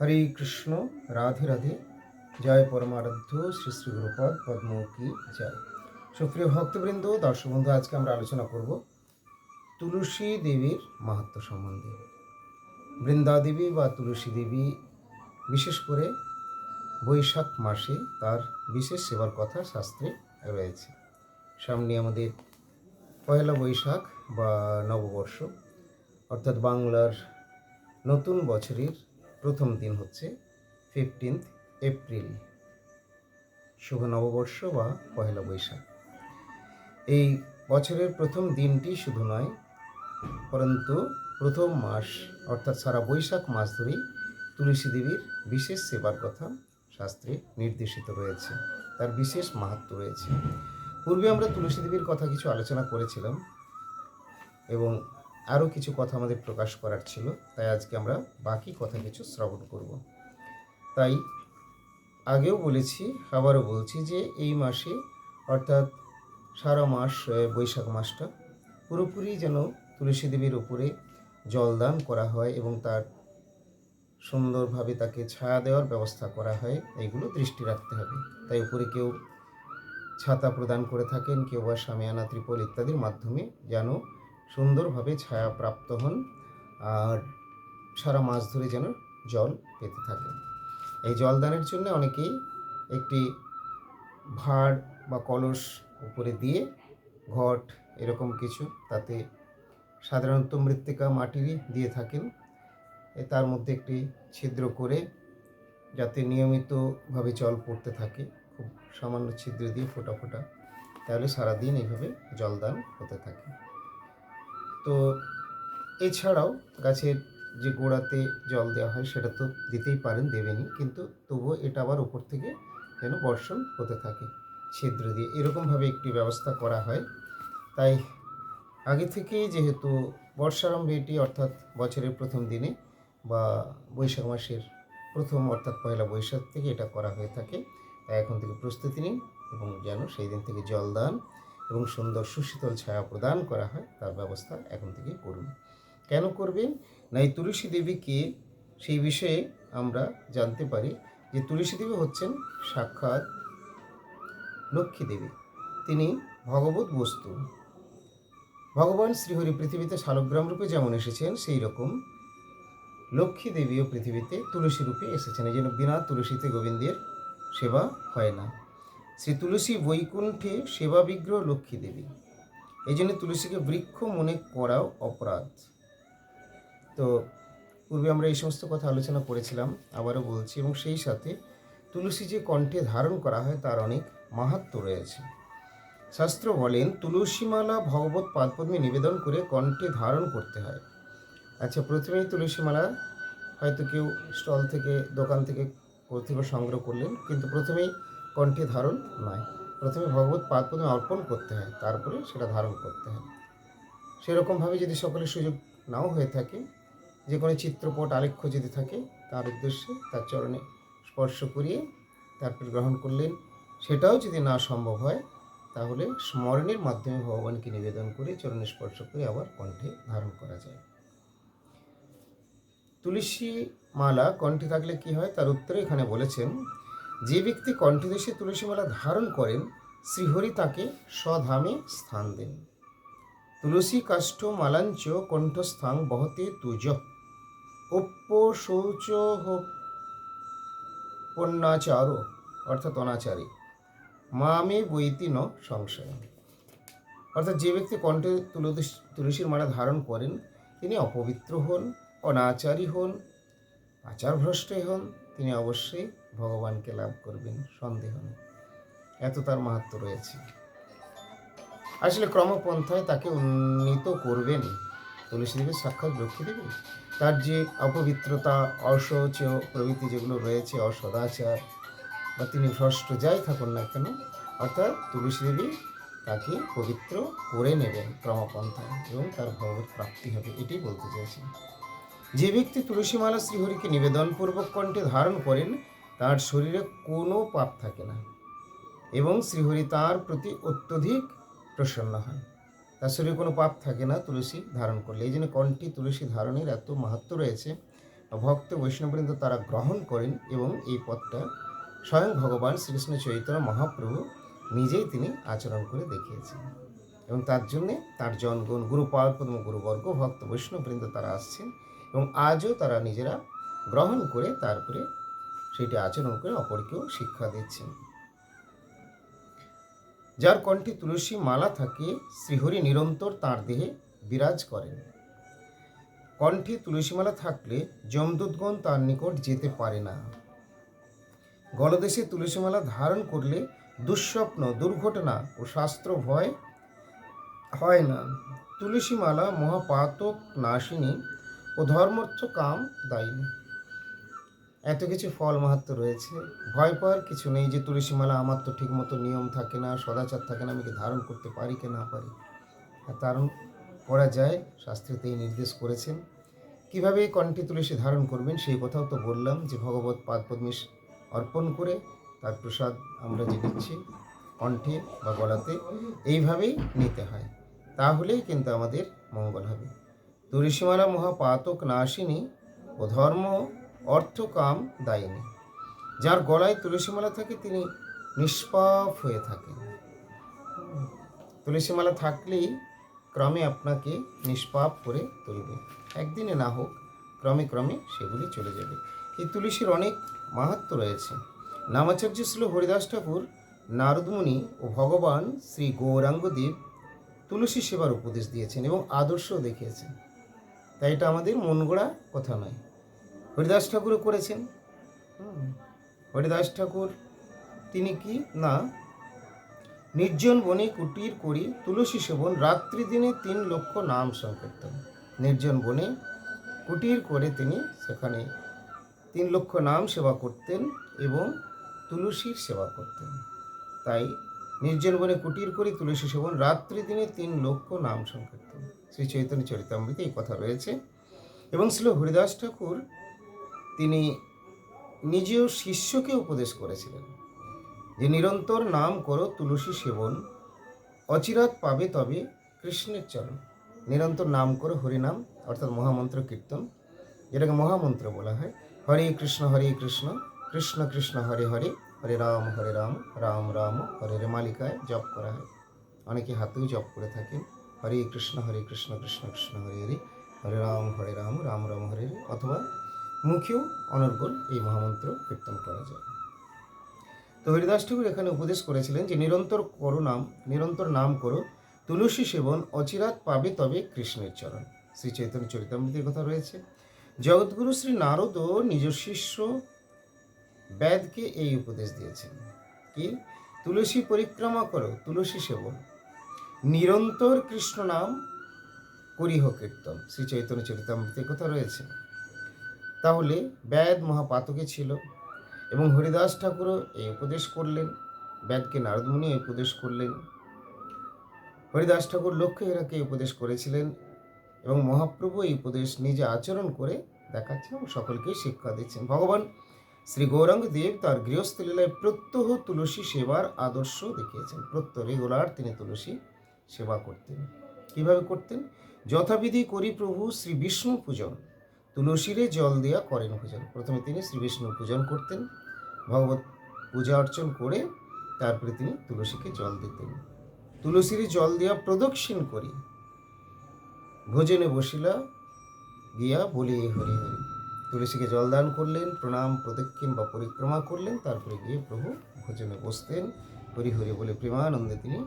হরে কৃষ্ণ, রাধে রাধে। জয় পরমারাধ্য, শ্রী শ্রী গুরুপদ পদ্ম কি জয়। সুপ্রিয় ভক্তবৃন্দ দর্শক বন্ধু আজকে আমরা আলোচনা করব তুলসী দেবীর মাহাত্ম সম্বন্ধে। বৃন্দা দেবী বা তুলসী দেবী, বিশেষ করে বৈশাখ মাসে তার বিশেষ সেবার কথা শাস্ত্রে রয়েছে। সামনে আমাদের পয়লা বৈশাখ বা নববর্ষ, অর্থাৎ বাংলার নতুন বছরের প্রথম দিন হচ্ছে ফিফটিন্থ এপ্রিল শুভ নববর্ষ বা পহেলা বৈশাখ। এই বছরের প্রথম দিনটি শুধু নয়, পরন্তু প্রথম মাস, অর্থাৎ সারা বৈশাখ মাস ধরেই তুলসী দেবীর বিশেষ সেবার কথা শাস্ত্রে নির্দেশিত রয়েছে, তার বিশেষ মাহাত্ম রয়েছে। পূর্বে আমরা তুলসী দেবীর কথা কিছু আলোচনা করেছিলাম এবং আরও কিছু কথা আমাদের প্রকাশ করার ছিল, তাই আজকে আমরা বাকি কথা কিছু শ্রবণ করব। তাই আগেও বলেছি, আবারও বলছি যে এই মাসে, অর্থাৎ সারা মাস বৈশাখ মাসটা পুরোপুরি যেন তুলসী দেবীর উপরে জলদান করা হয় এবং তার সুন্দরভাবে তাকে ছায়া দেওয়ার ব্যবস্থা করা হয় এইগুলো দৃষ্টি রাখতে হবে। তাই উপরে কেউ ছাতা প্রদান করে থাকেন, কেউ বা সামিয়ানা ত্রিপল ইত্যাদির মাধ্যমে যেন সুন্দরভাবে ছায়া প্রাপ্ত হন আর সারা মাস ধরে যেন জল পেতে থাকে। এই জলদানের জন্য অনেকেই একটি ভাঁড় বা কলস উপরে দিয়ে ঘট, এরকম কিছু তাতে সাধারণত মৃত্তিকা মাটিরই দিয়ে থাকেন। তার মধ্যে একটি ছিদ্র করে যাতে নিয়মিতভাবে জল পড়তে থাকে, খুব সামান্য ছিদ্র দিয়ে ফোটা ফোটা, তাহলে সারাদিন এইভাবে জলদান হতে থাকে। তো এছাড়াও গাছের যে গোড়াতে জল দেওয়া হয় সেটা তো দিতেই পারেন দেবেনই, কিন্তু তবুও এটা আবার উপর থেকে যেন বর্ষণ হতে থাকে, ছিদ্র দিয়ে। এরকমভাবে একটি ব্যবস্থা করা হয়। তাই আগে থেকেই যেহেতু বর্ষারম্ভে এটি অর্থাৎ বছরের প্রথম দিনে বা বৈশাখ মাসের প্রথম অর্থাৎ পয়লা বৈশাখ থেকে এটা করা হয়ে থাকে, তাই এখন থেকে প্রস্তুতি নিন এবং যেন সেই দিন থেকে জলদান এবং সুন্দর সুশীতল ছায়া প্রদান করা হয়, তার ব্যবস্থা এখন থেকে করুন। কেন করবেন? না এই তুলসী দেবীকে সেই বিষয়ে আমরা জানতে পারি যে তুলসী দেবী হচ্ছেন সাক্ষাৎ লক্ষ্মী দেবী। তিনি ভগবত বস্তু। ভগবান শ্রীহরি পৃথিবীতে শালগ্রাম রূপে যেমন এসেছেন, সেই রকম লক্ষ্মী দেবীও পৃথিবীতে তুলসী রূপে এসেছেন। এই জন্য বিনা তুলসীতে গোবিন্দের সেবা হয় না। শ্রী তুলসী বৈকুণ্ঠে সেবা বিগ্রহ লক্ষ্মী দেবী। এই জন্য তুলসীকে বৃক্ষ মনে করাও অপরাধ। তো পূর্বে আমরা এই সমস্ত কথা আলোচনা করেছিলাম, আবারও বলছি, এবং সেই সাথে তুলসী যে কণ্ঠে ধারণ করা হয় তার অনেক মাহাত্ম রয়েছে। শাস্ত্র বলেন, তুলসীমালা ভগবত পাদপদ্মে নিবেদন করে কণ্ঠে ধারণ করতে হয়। আচ্ছা প্রথমেই তুলসীমালা হয়তো কেউ স্টল থেকে, দোকান থেকে কোথাও সংগ্রহ করলেন, কিন্তু প্রথমেই কণ্ঠে ধারণ নয়। প্রথমে ভগবত পাদপদ্মে অর্পণ করতে হয়, তারপরে সেটা ধারণ করতে হয়। সেরকমভাবে যদি সকলের সুযোগ নাও হয়ে থাকে, যে কোনো চিত্রপট আলেখ্য যদি থাকে, তার উদ্দেশ্যে তার চরণে স্পর্শ করিয়ে তারপর গ্রহণ করলেন। সেটাও যদি না সম্ভব হয়, তাহলে স্মরণের মাধ্যমে ভগবানকে নিবেদন করে চরণে স্পর্শ করে আবার কণ্ঠে ধারণ করা যায়। তুলসী মালা কণ্ঠে থাকলে কি হয়? তার উত্তরে এখানে বলেছেন যে ব্যক্তি কণ্ঠদেশে তুলসী মালা ধারণ করেন, শ্রীহরি তাকে স্বধামে স্থান দেন। তুলসী কাষ্ঠ মালাঞ্চ কণ্ঠস্থান বহতে তুজ। অপ্য শৌচ পণ্যাচার, অর্থাৎ অনাচারী। মামে বৈতি ন সংশয়। অর্থাৎ যে ব্যক্তি কণ্ঠে তুলসী তুলসীর মালা ধারণ করেন, তিনি অপবিত্র হন, অনাচারী হন আচারভ্রষ্টই হন, তিনি অবশ্যই ভগবানকে লাভ করবেন, সন্দেহ নেই। এত তার মাহাত্ম রয়েছে। আসলে ক্রমপন্থায় তাকে উন্নীত করবেন। তুলসী দেবী সাক্ষাৎ লক্ষ্মী দেবী। তার যে অপবিত্রতা অশৌচ প্রভৃতি যেগুলো রয়েছে, অসদাচার, বা তিনি ভ্রষ্ট যাই থাকুন না কেন, অর্থাৎ তুলসী দেবী তাকে পবিত্র করে নেবেন ক্রমপন্থায় এবং তার ভগবত প্রাপ্তি হবে এটি বলতে চাইছেন যে ব্যক্তি তুলসীমালা শ্রীহরিকে নিবেদনপূর্বক কণ্ঠে ধারণ করেন তার শরীরে কোনো পাপ থাকে না এবং শ্রীহরি তার প্রতি অত্যধিক প্রসন্ন হন। তার শরীরে কোনো পাপ থাকে না, তুলসী ধারণ করলে। এই জন্য কণ্ঠে তুলসী ধারণের এত মাহাত্ম রয়েছে। ভক্ত বৈষ্ণববৃন্দ তারা গ্রহণ করেন এবং এই পথটা স্বয়ং ভগবান শ্রীকৃষ্ণ চৈতন্য মহাপ্রভু নিজেই তিনি আচরণ করে দেখিয়েছেন। এবং তার জন্যে তার জনগণ, গুরুপাল, পদ্ম, গুরুবর্গ, ভক্ত, বৈষ্ণববৃন্দ তারা আসছেন এবং আজও তারা নিজেরা গ্রহণ করে তারপরে সেটি আচরণ করে অপরকেও শিক্ষা দিচ্ছেন যার কণ্ঠে তুলসী মালা থাকে, শ্রীহরি নিরন্তর তার দেহে বিরাজ করেন। কণ্ঠে তুলসীমালা থাকলে যমদূতগণ তার নিকট যেতে পারে না। গলদেশে তুলসীমালা ধারণ করলে দুঃস্বপ্ন, দুর্ঘটনা ও শাস্ত্র ভয় হয় না। তুলসীমালা মহাপাতক নাশিনী ও ধর্মর্থ কাম দায়িনী। এত কিছু ফল মাহাত্ম রয়েছে। ভয় পাওয়ার কিছু নেই যে তুলসীমালা আমার তো ঠিকমতো নিয়ম থাকে না, সদাচার থাকে না, আমি কি ধারণ করতে পারি কি না পারি। আর ধারণ করা যায় শাস্ত্রতে এই নির্দেশ করেছেন। কীভাবে কণ্ঠে তুলসী ধারণ করবেন সেই কথাও তো বললাম যে ভগবত পাদ পদ্মিশ অর্পণ করে তার প্রসাদ আমরা যে দিচ্ছি কণ্ঠে বা গলাতে, এইভাবেই নিতে হয়। তাহলেই কিন্তু আমাদের মঙ্গল হবে। তুলসীমালা মহাপাতক নাশিনী ও ধর্ম অর্থ কাম দায়িনী, যার গলায় তুলসীমালা থাকে তিনি নিষ্পাপ হয়ে থাকেন। তুলসীমালা থাকলেই ক্রমে আপনাকে নিষ্পাপ করে তুলবে। একদিনে না হোক, ক্রমে ক্রমে সেগুলি চলে যাবে। এই তুলসীর অনেক মাহাত্ম রয়েছে। নামাচার্য ছিল হরিদাস ঠাকুর, নারদমুনি ও ভগবান শ্রী গৌরাঙ্গদেব তুলসী সেবার উপদেশ দিয়েছেন এবং আদর্শও দেখিয়েছেন। তাই এটা আমাদের মন গড়া কথা নয়। হরিদাস ঠাকুরও করেছেন। হরিদাস ঠাকুর, তিনি কি? না। নির্জন বনে কুটির করি তুলসী সেবন রাত্রি দিনে তিন লক্ষ নাম সংকীর্তন। নির্জন বনে কুটির করে তিনি সেখানে তিন লক্ষ নাম সেবা করতেন এবং তুলসীর সেবা করতেন। তাই নির্জন বনে কুটির করি তুলসী সেবন রাত্রি দিনে তিন লক্ষ নাম সংকীর্তন। শ্রী চৈতন্য চরিতামৃতে এই কথা রয়েছে। এবং ছিল হরিদাস ঠাকুর তিনি নিজেও শিষ্যকে উপদেশ করেছিলেন যে, নিরন্তর নাম করো তুলসী সেবন অচিরাত পাবে তবে কৃষ্ণের চরণ। নিরন্তর নাম করো হরিনাম অর্থাৎ মহামন্ত্র কীর্তন, যেটাকে মহামন্ত্র বলা হয়। হরে কৃষ্ণ হরে কৃষ্ণ কৃষ্ণ কৃষ্ণ, হরে হরে হরে রাম হরে রাম রাম রাম, হরে রে মালিকায় জপ করা হয়। অনেকে হাতেও জপ করে থাকেন, হরে কৃষ্ণ হরে কৃষ্ণ কৃষ্ণ কৃষ্ণ, হরে হরে হরে রাম হরে রাম রাম রাম, হরে হরে, অথবা মুখেও অনর্গল এই মহামন্ত্র কীর্তন করা যায়। তো হরিদাস ঠাকুর এখানে উপদেশ করেছিলেন যে, নিরন্তর করো নাম, নিরন্তর নাম করো, তুলসী সেবন অচিরাত পাবে তবে কৃষ্ণের চরণ। শ্রী চৈতন্য চরিতামৃতের কথা রয়েছে। জগৎগুরু শ্রী নারদও নিজ শিষ্য বেদকে এই উপদেশ দিয়েছেন কি, তুলসী পরিক্রমা করো, তুলসী সেবন। নিরন্তর কৃষ্ণ নাম করিহ কীর্তন। শ্রী চৈতন্য চরিতামৃতের কথা রয়েছে। তাহলে বেদ মহাপাতকে ছিল এবং হরিদাস ঠাকুরও এই উপদেশ করলেন। ব্যাদকে নারদমুনি উপদেশ করলেন। হরিদাস ঠাকুর লক্ষ্য এরাকে উপদেশ করেছিলেন এবং মহাপ্রভু এই উপদেশ নিজে আচরণ করে দেখাচ্ছেন এবং সকলকেই শিক্ষা দিচ্ছেন। ভগবান শ্রী গৌরাঙ্গ দেব তার গৃহস্থ লীলায় প্রত্যহ তুলসী সেবার আদর্শ দেখিয়েছেন। প্রত্যহ রেগুলার তিনি তুলসী সেবা করতেন। কীভাবে করতেন? যথাবিধি করি প্রভু শ্রী বিষ্ণু পূজন। তুলসীরে জল দেওয়া করেন পূজন প্রথমে তিনি শ্রী বিষ্ণু পূজন করতেন, ভগবত পূজা অর্চন করে তারপরে তিনি তুলসীকে জল দিতেন। তুলসীর জল দেওয়া প্রদক্ষিণ করি। ভোজনে বসিলা, গিয়া বলি হরি হরি। তুলসীকে জলদান করলেন, প্রণাম, প্রদক্ষিণ বা পরিক্রমা করলেন, তারপরে গিয়ে প্রভু ভোজনে বসতেন। হরি হরি বলে প্রেমানন্দে তিনি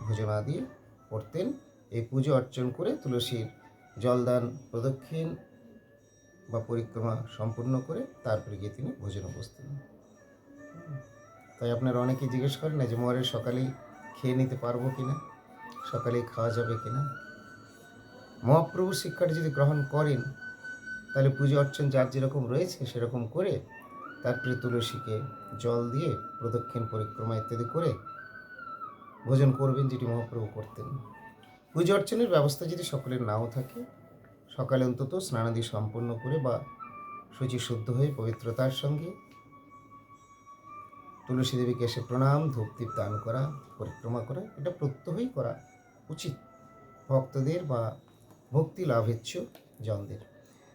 ভোজনাদি করতেন। এই পুজো অর্চন করে তুলসীর জলদান প্রদক্ষিণ বা পরিক্রমা সম্পূর্ণ করে তারপরে গিয়ে তিনি ভোজনে বসতেন তাই আপনারা অনেকেই জিজ্ঞেস করেন না যে মরের সকালেই খেয়ে নিতে পারব কিনা? সকালেই খাওয়া যাবে কিনা? মহাপ্রভুর শিক্ষাটা যদি গ্রহণ করেন, তাহলে পুজো অর্চন যার যেরকম রয়েছে সেরকম করে তারপরে তুলসীকে জল দিয়ে প্রদক্ষিণ, পরিক্রমা ইত্যাদি করে ভোজন করবেন যেটি মহাপ্রভু করতেন। পুজো অর্চনের ব্যবস্থা যদি সকলের নাও থাকে সকালে অন্তত স্নানাদি সম্পন্ন করে বা শুচি শুদ্ধ হয়ে পবিত্রতার সঙ্গে তুলসী দেবীকে এসে প্রণাম ধূপদীপ দান করা, পরিক্রমা করা, এটা প্রত্যহই করা উচিত ভক্তদের বা ভক্তি লাভেচ্ছ জনদের।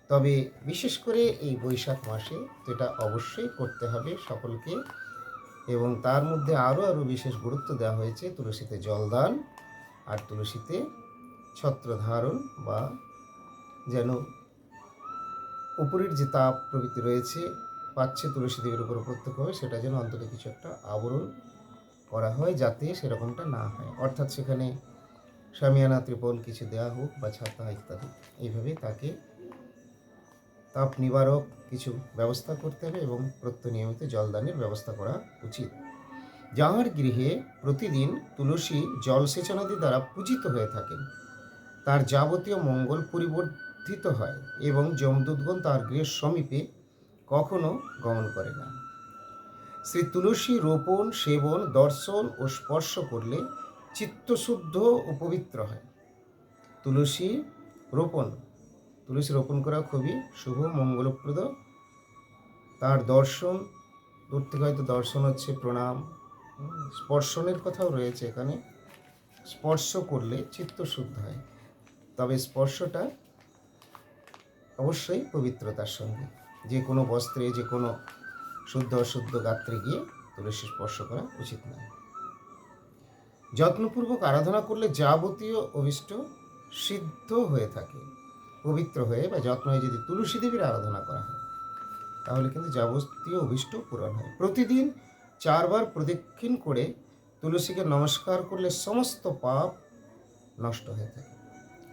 তবে বিশেষ করে এই বৈশাখ মাসে তো এটা অবশ্যই করতে হবে সকলকে এবং তার মধ্যে আরও আরও বিশেষ গুরুত্ব দেওয়া হয়েছে তুলসীতে জলদান আর তুলসীতে ছত্র ধারণ বা যেন উপরের যে তাপ প্রভৃতি রয়েছে, পাচ্ছে তুলসী দেবীর উপর প্রত্যক্ষভাবে সেটা যেন অন্তত কিছু একটা আবরণ করা হয় যাতে সেরকমটা না হয়। অর্থাৎ সেখানে সামিয়ানা ত্রিপল কিছু দেওয়া হোক বা ছাতা ইত্যাদি, এইভাবে তাকে তাপ নিবারক কিছু ব্যবস্থা করতে হবে এবং প্রত্যনিয়মিত জলদানের ব্যবস্থা করা উচিত। যাহার গৃহে প্রতিদিন তুলসী জলসেচনাদি দ্বারা পূজিত হয়ে থাকেন, তার যাবতীয় মঙ্গল পরিবর্ধিত হয় এবং যমদূতগণ তার গৃহের সমীপে কখনো গমন করে না। শ্রী তুলসী রোপণ, সেবন, দর্শন ও স্পর্শ করলে চিত্তশুদ্ধ ও পবিত্র হয়। তুলসী রোপণ তুলসী রোপণ করা খুবই শুভ, মঙ্গলপ্রদ। তার দর্শন, দূর থেকে হয়তো দর্শন হচ্ছে, প্রণাম। স্পর্শনের কথাও রয়েছে এখানে। স্পর্শ করলে চিত্ত শুদ্ধ হয়। তবে স্পর্শটা অবশ্যই পবিত্রতার সঙ্গে। যে কোনো বস্ত্রে, যে কোনো শুদ্ধ অশুদ্ধ গাত্রে গিয়ে তুলসী স্পর্শ করা উচিত নয়। যত্নপূর্বক আরাধনা করলে যাবতীয় অভিষ্ট সিদ্ধ হয়ে থাকে, পবিত্র হয়ে বা যত্ন হয়ে যদি তুলসী দেবীর আরাধনা করা হয়, তাহলে কিন্তু যাবতীয় অভিষ্ট পূরণ হয়। প্রতিদিন চারবার প্রদক্ষিণ করে তুলসীকে নমস্কার করলে সমস্ত পাপ নষ্ট হয়ে থাকে।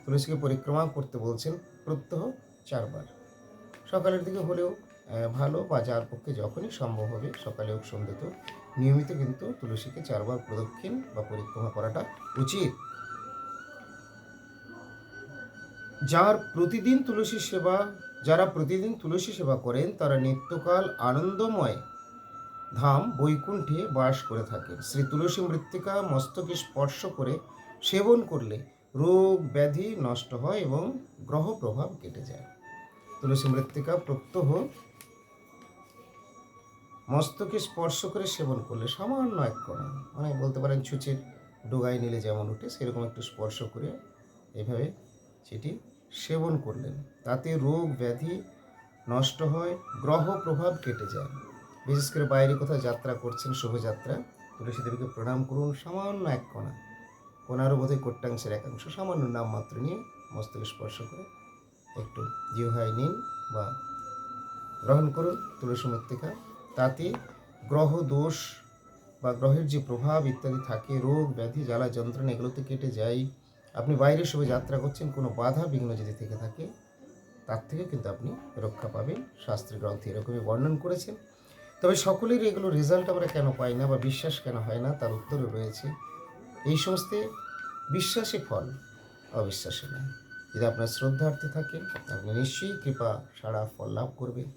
তুলসীকে পরিক্রমা করতে বলছেন প্রত্যহ চারবার। সকালের দিকে হলেও ভালো বা যার পক্ষে যখনই সম্ভব হবে, সকালে হোক সন্ধ্যেতেও নিয়মিত কিন্তু তুলসীকে চারবার প্রদক্ষিণ বা পরিক্রমা করাটা উচিত। যার প্রতিদিন তুলসী সেবা, যারা প্রতিদিন তুলসী সেবা করেন, তারা নিত্যকাল আনন্দময় ধাম, বৈকুণ্ঠে বাস করে থাকেন। শ্রী তুলসী মৃত্তিকা মস্তকে স্পর্শ করে সেবন করলে রোগ ব্যাধি নষ্ট হয় এবং গ্রহ প্রভাব কেটে যায়। তুলসী মৃত্তিকা প্রত্যহ মস্তকে স্পর্শ করে সেবন করলে সামান্য এক কণা। মানে বলতে পারেন ছুঁচের ডোগায় নিলে যেমন ওঠে সেরকম একটু স্পর্শ করে এভাবে সেটি সেবন করলেন। তাতে রোগ, ব্যাধি নষ্ট হয়, গ্রহ প্রভাব কেটে যায়। বিশেষ করে বাইরে কোথাও যাত্রা করছেন, শুভযাত্রা, তুলসী দেবীকে প্রণাম করুন, সামান্য এক কণা। কোনারও বোধহয় কোট্টাংশের একাংশ সামান্য নাম মাত্র নিয়ে মস্তকে স্পর্শ করে একটু জিহাই নিন বা গ্রহণ করুন তুলসী মৃত্তিকা। তাতে গ্রহ দোষ বা গ্রহের যে প্রভাব ইত্যাদি থাকে, রোগ, ব্যাধি, জ্বালা, যন্ত্রণা, এগুলোতে কেটে যায়। আপনি বাইরে শুভে যাত্রা করছেন, কোনো বাধা বিঘ্ন যদি থেকে থাকে, তার থেকে কিন্তু আপনি রক্ষা পাবেন। শাস্ত্রী গ্রন্থে এরকমই বর্ণন করেছেন। তবে সকলের এগুলো রেজাল্ট আমরা কেন পাই না বা বিশ্বাস কেন হয় না, তার উত্তরও রয়েছে। এই সমস্ত বিশ্বাসী ফল, অবিশ্বাসী নয়। যদি আপনার শ্রদ্ধার্থী থাকেন আপনি নিশ্চয়ই কৃপা সারা ফল লাভ করবেন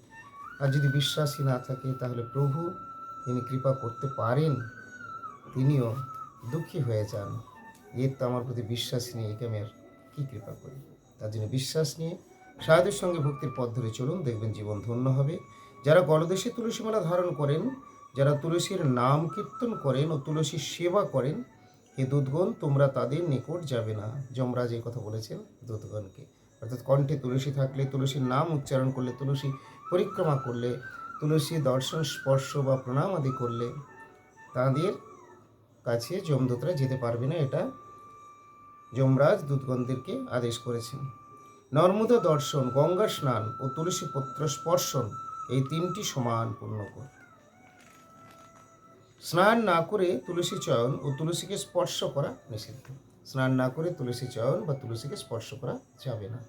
আর যদি বিশ্বাসী না থাকে, তাহলে প্রভু তিনি কৃপা করতে পারেন, তিনিও দুঃখী হয়ে যান। এর তো আমার প্রতি বিশ্বাস নিয়ে একে আমি আর কী কৃপা করি। তার জন্য বিশ্বাস নিয়ে সাহায্যের সঙ্গে ভক্তির পথ ধরে চলুন, দেখবেন জীবন ধন্য হবে। যারা গলদেশে তুলসীমালা ধারণ করেন, যারা তুলসীর নাম কীর্তন করেন ও তুলসীর সেবা করেন হে দুধগণ তোমরা তাদের নিকট যাবে না। যমরাজ এই কথা বলেছেন দুধগণকে অর্থাৎ কণ্ঠে তুলসী থাকলে তুলসীর নাম উচ্চারণ করলে তুলসী পরিক্রমা করলে, তুলসী দর্শন, স্পর্শ বা প্রণাম আদি করলে তাদের কাছে যমদূতরা যেতে পারবে না, এটা যমরাজ দুধগণদেরকে আদেশ করেছেন। নর্মদা দর্শন গঙ্গা স্নান ও তুলসী পত্র স্পর্শন এই তিনটি সমান পূর্ণ কর। স্নান না করে তুলসী চয়ন ও তুলসীকে স্পর্শ করা নিষিদ্ধ। স্নান না করে তুলসী চয়ন বা তুলসীকে স্পর্শ করা যাবে না।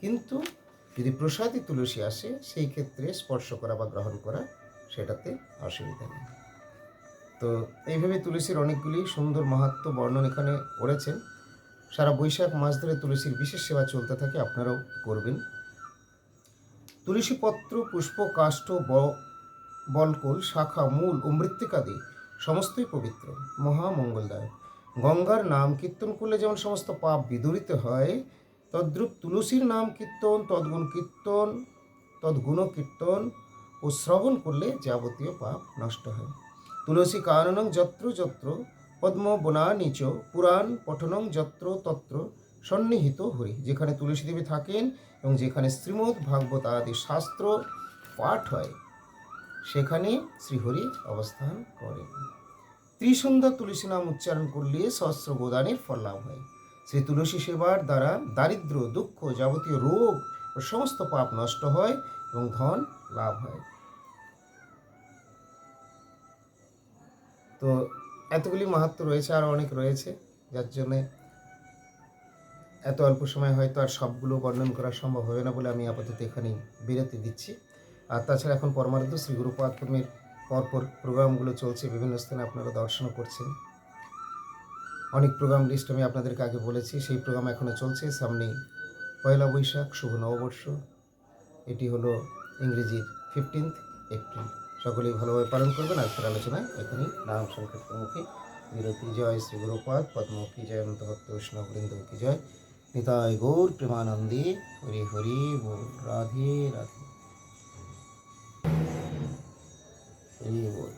কিন্তু যদি প্রসাদী তুলসী আসে, সেই ক্ষেত্রে স্পর্শ করা বা গ্রহণ করা সেটাতে অসুবিধা নেই। তো এইভাবে তুলসীর অনেকগুলি সুন্দর মাহাত্ম বর্ণন এখানে করেছেন। সারা বৈশাখ মাস ধরে তুলসীর বিশেষ সেবা চলতে থাকে, আপনারাও করবেন। তুলসী পত্র পুষ্প, কাষ্ঠ বলকল, শাখা, মূল ও মৃত্তিকাদি সমস্তই পবিত্র, মহামঙ্গলদায়ক। গঙ্গার নাম কীর্তন করলে যেমন সমস্ত পাপ বিদূরিত হয়, তদ্রূপ তুলসীর নাম কীর্তন, তদ্গুণ কীর্তন তদ্গুণ কীর্তন ও শ্রবণ করলে যাবতীয় পাপ নষ্ট হয়। তুলসী কাননং যত্র যত্র, পদ্ম বনা নিচ পুরাণ পঠনং যত্র তত্র সন্নিহিত হরি। যেখানে তুলসী দেবী থাকেন এবং যেখানে শ্রীমদ্ ভাগবত আদি শাস্ত্র পাঠ হয় সেখানে শ্রীহরি অবস্থান করেন ত্রিসন্ধ্যা তুলসী নাম উচ্চারণ করলে সহস্র গোদানের ফল লাভ হয়। শ্রী তুলসী সেবার দ্বারা দারিদ্র, দুঃখ যাবতীয় রোগ ও সমস্ত পাপ নষ্ট হয় এবং ধন লাভ হয়। তো এতগুলি মাহাত্ম রয়েছে, আর অনেক রয়েছে, যার জন্যে এত অল্প সময় হয়তো আর সবগুলো বর্ণন করা সম্ভব হবে না বলে আমি আপাতত এখানেই বিরতি দিচ্ছি। আর তাছাড়া এখন পরমার্থ শ্রী গুরুপাত্মের পরপর প্রোগ্রামগুলো চলছে, বিভিন্ন স্থানে আপনারা দর্শনও করছেন। অনেক প্রোগ্রাম লিস্ট আমি আপনাদেরকে আগে বলেছি, সেই প্রোগ্রাম এখনও চলছে। সামনেই পয়লা বৈশাখ, শুভ নববর্ষ। এটি হলো ইংরেজির ফিফটিন্থ এপ্রিল সকলেই ভালোভাবে পালন করবেন। আজকের আলোচনায় এখানেই নাম সংক্ষেপমুখী বিরতি, জয় শ্রী গুরুপাদ পদ্মমুখী, জয় অনন্ত ভক্ত বৃন্দ কি জয়। নিতাই গৌর প্রেমানন্দে, হরি হরি, রাধে রাধে। 因为我